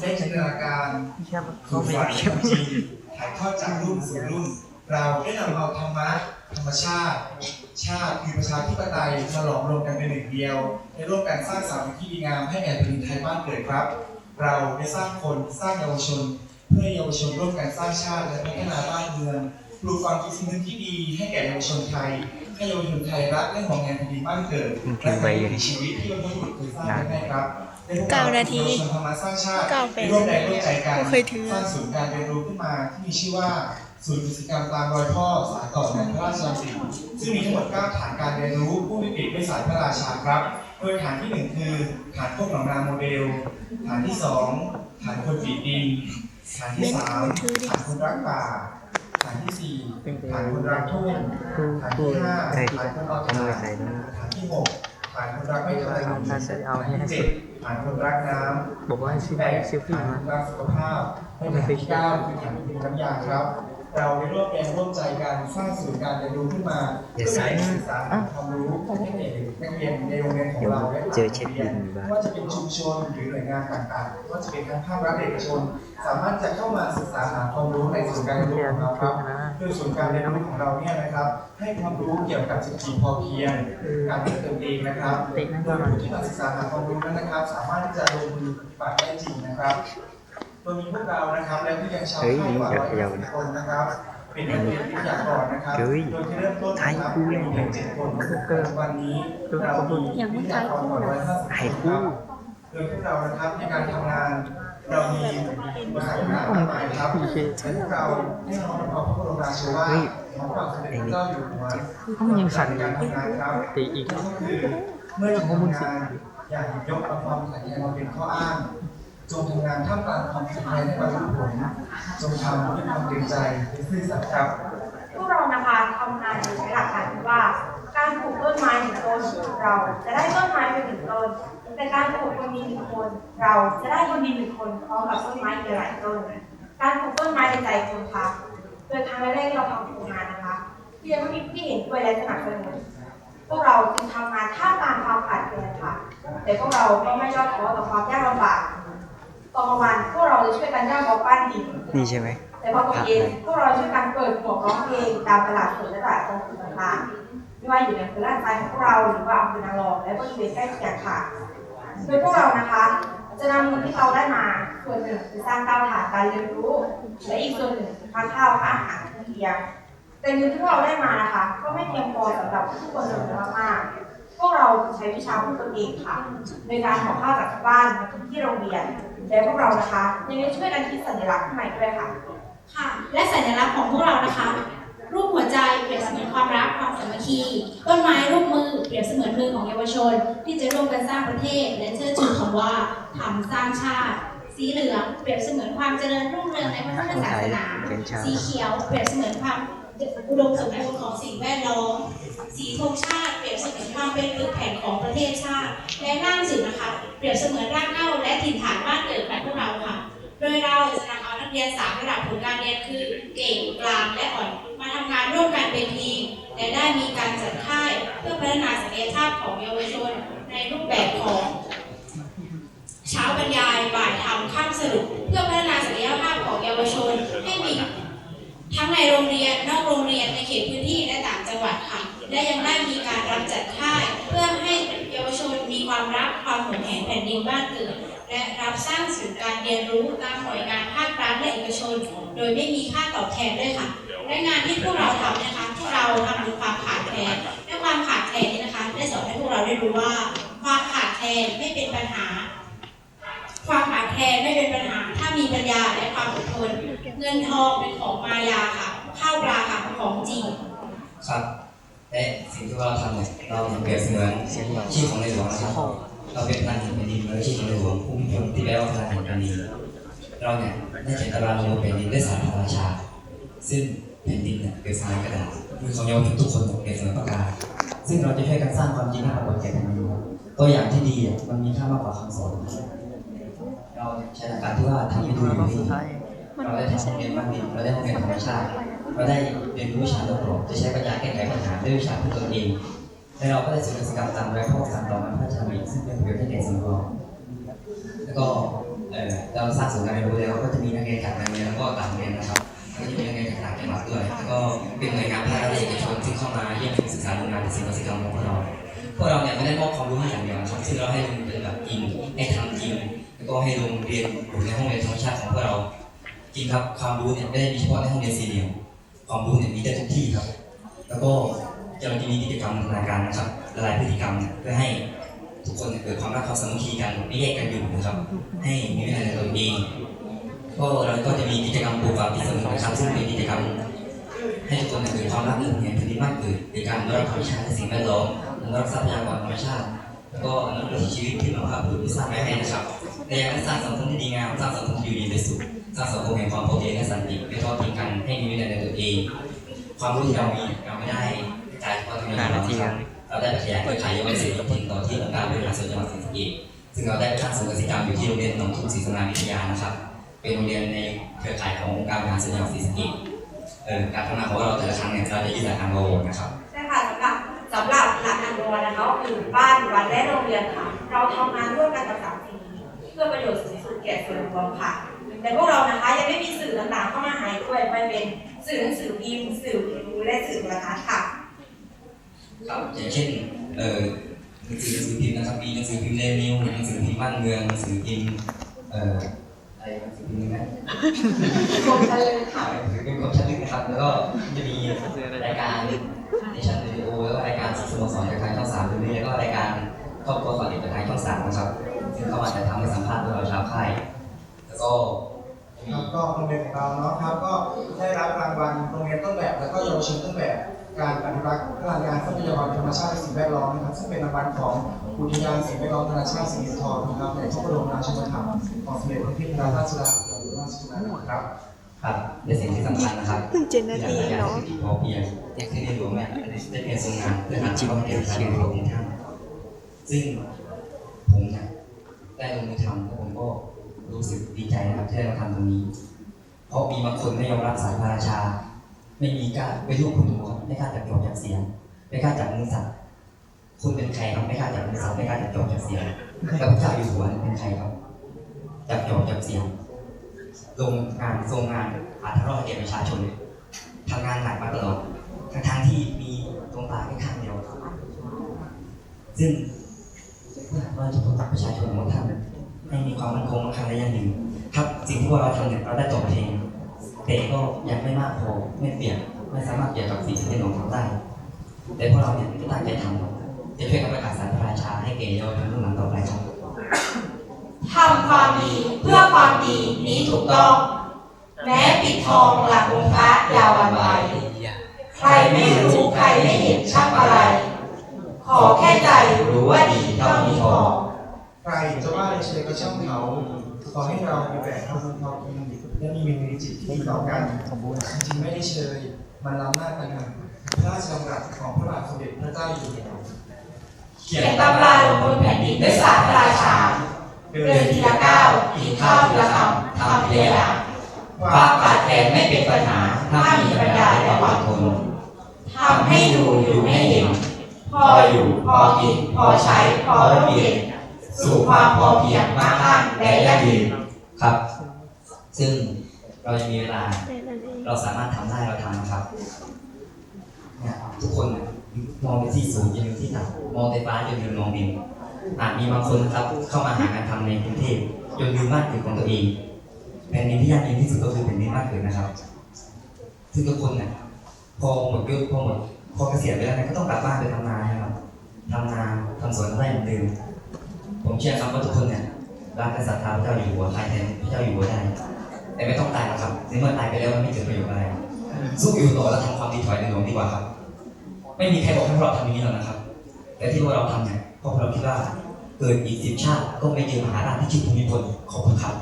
ได้จินตนาการแค่สู่ฝันจริงถ่ายทอดจากรุ่นสู่รุ่น เราได้นำเอาธรรมะธรรมชาติ ชาติคือประชาธิปไตยมาหลอมรวมกันเป็นหนึ่งเดียวให้ร่วมกันสร้างสรรค์ที่ดีงามให้แก่แผ่นดินไทยบ้านเกิดครับ เราได้สร้างคนสร้างเยาวชน เพื่อเยาวชนร่วมกันสร้างชาติและพัฒนาบ้านเมืองปลูกฝังจิตสำนึกที่ดีให้แก่เยาวชนไทยให้เยาวชนไทยรักและห่วงใยแผ่นดินบ้านเกิดและในชีวิตที่บรรพบุรุษเคยสร้างไว้ให้ครับ เก้านาทีเยาวชนธรรมะสร้างชาติเก้าแปดร่วมแรงร่วมใจกันไม่เคยถือสร้างศูนย์การเรียนรู้ขึ้นมาที่มีชื่อว่าศูนย์กิจกรรมตามรอยพ่อสายต่อในพระราชดำริซึ่งมีทั้งหมด9ฐานการเรียนรู้ผู้วิปิดด้วยสายพระราชาครับ โดยฐานที่ 1 คือฐานพวกหนองนาโมเดล ฐานที่ 2 ฐานคนปีดิน ฐานที่ 3 ฐานคนรักป่าฐานที่4ฐานคนรักทุ่งคือฐานคือที่ห้าใครฐานคนออกทำฐาอะไรนไหนนะฐานที่หก ฐานคนรักไม่ทำลายถ้าจะเอาให้ให้ฐานสุที่ดเจ็ดฐานคนรักน้ำบอกว่าให้ซื้อแปดซิลฟี่ฐานมารักสุขภาพให้ฐานที่เก้าคือฐานเป็นน้ำยาครับ เราได้ร่วมแรงร่วมใจกันสร้างศูนย์การเรียนรู้ขึ้นมาเดี๋เพื่ยวอใส่ให้ศึกษาหาความรู้ให้เด็กนักเรียนในโรงเรียนของเราและเจอเช็คบินบ้างว่าจะเป็นชุมชนหรือหน่วยงานต่างๆว่าจะเป็นทั้งภาครัฐเอกชน สามารถจะเข้ามาศึกษาหาความรู้ในศูนย์การเรียนรู้ของเราครับโดยศูนย์การเรียนรู้ของเราเนี่ยนะครับ ให้ความรู้เกี่ยวกับเศรษฐกิจพอเพียงการเติมเต็มเองนะครับติดนะโดยผู้ที่มาศึกษาหาความรู้นั้นนะครับ สามารถที่จะลงมือปฏิบัติได้จริงนะครับ โดยมีพวกเรานะครับและผู้ยังชาวเฮ้ยไทยกว่าอยากร้อยอยากสิบคนนะครับเป็นนักเรียนวิทยากรนะครับเฮ้ยโดยที่เริ่มต้นไทยนะครับคู่มีเพียงเจ็ดคนปัจจุบันนี้เรามีวิทยากรกว่าร้อยห้าสิบไทคยนคคู่รับโดยพวกเรานะครับในการทำงานเรามีอุปสรรคมากมายครับและพวกเราได้น้อมนำเอาพระบรมราโชวาทของพระบาทสมเด็จพระเจ้าอยู่หัวเขามันยังสั่นอในยู่การทำงานครับตีอีกนั่นก็คือเมื่อจะทำงานอย่าหยิบยกเอาความขัดแย้งมาเป็นข้ออ้าง จงทำงานท่ามกลางความขัดแย้งให้บรรลุผลจงทำด้วยความเต็มใจและซื่อสัตย์ครับ พวกเรานะคะทำงานโดยใช้หลักการที่ว่า การปลูกต้นไม้หนึ่งต้นเราจะได้ต้นไม้เป็นหนึ่งต้นแต่การปลูกคนดีหนึ่งคน เราจะได้คนดีหนึ่งคนพร้อมกับต้นไม้อีกหลายต้น การปลูกต้นไม้ในใจคนค่ะโดยครั้งแรกที่เราทำโครงงานนะคะที่ยังไม่มีที่เห็นด้วยและสนับสนุนพวกเราจึงทำงานท่ามกลางความขาดแคลนค่ะ แต่พวกเราก็ไม่ย่อท้อต่อความยากลำบาก ตอนกลางวันพวกเราจะช่วยกันย่างบล็อกปั้นดินนี่ใช่ไหมแต่พอตกเย็นพวกเราช่วยกันเปิดหมวกร้องเพลงตามตลาดสดและตลาดกองทุนต่างๆไม่ว่าอยู่ในอำเภอลาดทรายของพวกเราหรือว่าอำเภอนางรองและบริเวณใกล้เคียงค่ะโดยพวกเรานะคะจะนำเงินที่เราได้มาส่วนหนึ่งไปสร้างก้าวฐานการเรียนรู้ และอีกส่วนหนึ่งค่าข้าวค่าอาหารที่เพียงแต่เงินที่พวกเราได้มานะคะ ก็ไม่เพียงพอสำหรับทุกคนจำนวนมากๆพวกเราใช้วิชาพูดตนเองค่ะ ในการขอข้าวจากที่บ้านมาที่โรงเรียน และพวกเรานะคะยังได้ช่วยกันคิดสัญลักษณ์ใหม่ด้วยค่ะ ค่ะ และสัญลักษณ์ของพวกเรานะคะ รูปหัวใจเปรียบเสมือนความรักความสามัคคี ต้นไม้รูปมือเปรียบเสมือนมือของเยาวชน ที่จะร่วมกันสร้างประเทศ และเชิดชูคำว่าทำสร้างชาติ สีเหลืองเปรียบเสมือนความเจริญรุ่งเรืองในพระพุทธศาสนาเป็นชาสีเขียวเปรียบเสมือนความ อุดมสมบูรณ์ของสิ่งแวดล้อม สีธงชาติเปรียบเสมือนความเป็นปึกแผ่นของประเทศชาติ และหน้าหนังสื่อนะคะ เปรียบเสมือนรากเหง้าและถิ่นฐานบ้านเกิดของพวกเราค่ะ โดยเราจะนำเอานักเรียนสามระดับผลการเรียนคือเก่งกลางและอ่อนมาทำงานร่วมกันเป็นทีมและได้มีการจัดค่ายเพื่อพัฒนาศักยภาพของเยาวชนในรูปแบบของเช้าบรรยายบ่ายทำข้ามสรุป เพื่อพัฒนาศักยภาพของเยาวชนให้มี ทั้งในโรงเรียนนอกโรงเรียนในเขตพื้นที่และต่างจังหวัดค่ะ และยังได้มีการรับจัดค่ายเพื่อให้เยาวชนมีความรักความหวงแหนแผ่นดินบ้านเกิดและรับสร้างศูนย์การเรียนรู้ตามหน่วยงานภาครัฐและเอกชน โดยไม่มีค่าตอบแทนด้วยค่ะ และงานที่พวกเราทำนะคะพวกเราทำด้วยความขาดแคลนและความขาดแคลนนี้นะคะ ได้สอนให้พวกเราได้รู้ว่า ความขาดแคลนไม่เป็นปัญหา ความขาดแคลนไม่เป็นปัญหา ถ้ามีปัญญาและความอดทน เงินทองเป็นของมายาค่ะ ข้าวปลาค่ะของจริง ครับและสิ่งที่เราทำเนี่ยเราเปรียบเสมือนชื่อของในหลวงนะครับเราเป็นพลังแห่งแผ่นดินเราชื่อของในหลวงผู้มีพลที่แปลว่าพลังแผ่นดินเราเนี่ยได้จัดตารางลงแผ่นดินด้วยสายพระราชา ซึ่งแผ่นดินเนี่ยเปรียบเสมือนกระดาษมือของเยาวชนทุกคนเปรียบเสมือนปากกาซึ่งเราจะช่วยกันสร้างความจริงให้ปรากฏแก่แผ่นดินตัวอย่างที่ดีอะมันมีค่ามากกว่าคำสอน เราใช้หลักการที่ว่าทำให้ดูอยู่นี่เราได้ทำห้องเรียนบ้านดินเราได้ห้องเรียนธรรมชาติเราได้เรียนรู้วิชาโลกโลกจะใช้ปัญญาแก้ไขปัญหาด้วยวิชาพื่อตนเองและเราก็ได้ศึกษากรรมตามไว้พ่อสานต่อมันพระราชดำริซึ่งเป็นประโยชน์ให้แก่สังคมแล้วก็เราสร้างศูนย์การเรียนรู้แล้วก็จะมีนักเรียนจากโรงเรียนแล้วก็ต่างโรงเรียนนะครับก็จะมีนักเรียนจากต่างจังหวัดด้วยแล้วก็เป็นหน่วยงานภาครัฐเอกชนที่เข้ามาเยี่ยมชมศึกษาโรงงานศิลปศิลปกรรมของพวกเราพวกเราเนี่ยไม่ได้มอบความรู้ให้อย่างเดียวนะครับซึ่งเราให้เป็นแบบจริงให้ทำจริง แล้วก็ให้ลงเรียนอยู่ในห้องเรียนธรรมชาติของพวกเรา จริงครับความรู้เนี่ยไม่ได้มีเฉพาะในห้องเรียนสี่เหลี่ยมความรู้เนี่ยมีได้ทุกที่ครับ แล้วก็เราจะมีกิจกรรมพัฒนาการนะครับละลายพฤติกรรมเพื่อให้ทุกคนเกิดความรักความสามัคคีกันไม่แยกกันอยู่นะครับ ให้มีวินัยในตัวเองก็เราก็จะมีกิจกรรมปลูกฝังจิตสมุนนะครับซึ่งเป็นกิจกรรม ให้ทุกคนเกิดความรักในแผ่นดินมากขึ้นในการรักธรรมชาติและสิ่งแวดล้อมอนุรักทรัพยากรธรรมชาติ ก็อนุรักษ์ชีวิตที่เราภาพบุรุษที่สร้างไว้ให้นะครับในการสร้างสังคมที่ดีงามสร้างสังคมอยู่ดีเป็นสุขสร้างสังคมแห่งความพอเพียงและสันติไม่ทอดทิ้งกันให้มีวินัยในตัวเอง ความรู้ที่เรามีเราไม่ได้กระจายเฉพาะตรงนี้เรานะครับเราได้ไปขยายเครือข่ายเยาวชนศิลปินต่อที่องค์การบริหารส่วนจังหวัดศรีสะเกษซึ่งเราได้ไปสร้างศูนย์กิจกรรมอยู่ที่โรงเรียนหนองทุ่งศรีสำราวิทยานะครับ เป็นโรงเรียนในเครือข่ายขององค์การบริหารส่วนจังหวัดศรีสะเกษเอ่อการทำงานของเราแต่ละครั้งเนี่ยเราจะยึดหลักการโหวตนะครับ ใช่ค่ะสำหรับสำหรับหลักอั นโนนะคะก็คือบ้านวัดและโรงเรียนค่ะ เราทำงานร่วมกันกับสามสิ่งนี้เพื่อประโยชน์สูงสุดแก่ส่วนรวมค่ะ แต่พวกเรานะคะยังไม่มีสื่อต่างๆเข้ามาหายด้วยไม่เป็นสื่อหนังสือพิมพ์สื่อวิทยุและสื่อโทรทัศน์ค่ะครับอย่างเช่นเอ่อหนังสือหนังสือพิมพ์นะครับมีหนังสือพิมพ์เดนิวหนังสือพิมพ์บ้านเมืองหนังสือพิมพ์เอ่ออะไรหนังสือพิมพ์นะกรมทะเลค่ะหนังสือพิมพ์ของชั้นลึกนะครับแล้วก็จะมีรายการในชั้นเรดิโอแล้วก็ราย การสโมสรจากทางช่องสามดูนี่แล้วก็รายการครอบครัวก่อนเด็กจากทางช่องสามนะครับซึ่งเข้ามาแต่ายทำให้สัมภาษณ์พวกเราชาวค่ายแล้วก็ครับก็โรงเรียนของเราเนาะครับก็ได้รับรางวัลโรงเรียนต้นแบบแล้วก็เยาวชนต้นแบบ การอนุรักษ์พลังงานทรัพยากรธรรมชาติและสิ่งแวดล้อมนะครับซึ่งเป็นรางวัลของอุทยานสิ่งแวดล้อมธรรมชาติสิรินธรนะครับในพระบรมราชูปถัมภ์ของสมเด็จพระพิมพาราชสุดาสยามราชชนนีครับ ครับในสิ่งที่สำคัญนะครับเพิ่งเจ็ดนาทีเนาะพอเพียงที่ในหลวงเนี่ยได้เพียรทรงงานเพื่อหาชีวิตให้ประชาชนของท่านซึ่งผมเนี่ยได้ลงมือทำแล้วผมก็รู้สึกดีใจนะครับที่ได้มาทำตรงนี้ เพราะมีบางคนไม่ยอมรับสายพระราชา ไม่มีกล้าเป็นลูกคุณหลวงไม่กล้าจับจอบจับเสียงไม่กล้าจับมือสัตว์คุณเป็นใครครับไม่กล้าจับมือสัตว์ไม่กล้าจับจอบจับเสียงแล้วพระเจ้าอยู่หัวเป็นใครครับจับจอบจับเสียง ลงงานทรงงานอาทรอดแก่ประชาชนทำงานหนักมาตลอดทั้งทางๆที่มีดวงตาแค่ข้างเดียวซึ่งเพื่อว่าจะพบกับประชาชนของท่านให้มีความมั่นคงมั่งคั่งและยั่งยืนครับสิ่งที่พวกเราทำเนี่ยเราได้ตอบแทนแต่ก็ยังไม่มากพอไม่เปลี่ยนไม่สามารถเปลี่ยนกับสิ่งที่ในหลวงทำได้ แต่พวกเราเนี่ยก็ตั้งใจทำจะช่วยกันประกาศสารพระราชาให้แก่เยาวชนรุ่นหลังต่อไปครับ ทำความดีเพื่อความดีนี้ถูกต้อง แม้ปิดทองหลังองค์พระยาววันไหวใครไม่รู้ใครไม่เห็นช่างอะไร ขอแค่ใจรู้ว่าดีเท่านี้พอใครจะว่าในเชยก็ช่างเขาขอให้เรามีแต่ความสุขความกินและมีมีจิตที่ดีต่อกันจริงๆไม่ได้เชยมันล้ำหน้ากันนะพระราชดำรัสของพระบาทสมเด็จพระเจ้าอยู่หัวเขียนตำราลงบนแผ่นดินด้วยศาสตร์พระราชา เดินทีละก้าวกินข้าวทีละคำทำทีละอย่างความขาดแคลนไม่เป็นปัญหาถ้ามีปัญญาและความทนทำให้ดูอยู่ให้เห็น พออยู่พอกิน พอใช้พอร่มเย็นสู่ความพอเพียงมั่งคั่งและยั่งยืนครับ ซึ่งเรายังมีเวลา เราสามารถทำได้เราทำนะครับเนี่ยทุกคนมองไปที่สูงจนถึงที่ต่ำมองไปฟ้าจนลืมมองดิน อาจมีบางคนนะครับเข้ามาหางานทำในกรุงเทพจนลืมบ้านเกิดของตัวเองแผ่นดินที่ยากเย็นที่สุดก็คือแผ่นดินบ้านเกิดนะครับซึ่งทุกคนเนี่ยพอหมดยุคพอหมดพอเกษียณไปแล้วเนี่ยก็ต้องกลับบ้านไปทำนานะครับทำนาทำสวนไร่เหมือนเดิมผมเชื่อครับว่าทุกคนเนี่ยรักและศรัทธาพระเจ้าอยู่หัวใครแทนพระเจ้าอยู่หัวได้ แต่ไม่ต้องตายหรอกครับในเมื่อตายไปแล้วมันไม่เกิดประโยชน์อะไรสู้อยู่ต่อแล้วทำความดีถอยในหลวงดีกว่าครับ ไม่มีใครบอกให้พวกเราทำอย่างนี้หรอกนะครับ แต่ที่พวกเราทำเนี่ยเพราะพวกเราคิดว่า เกิดอีกสิบชาติก็ไม่เจอมหาราชที่ชื่อภูมิพลขอบพระครับ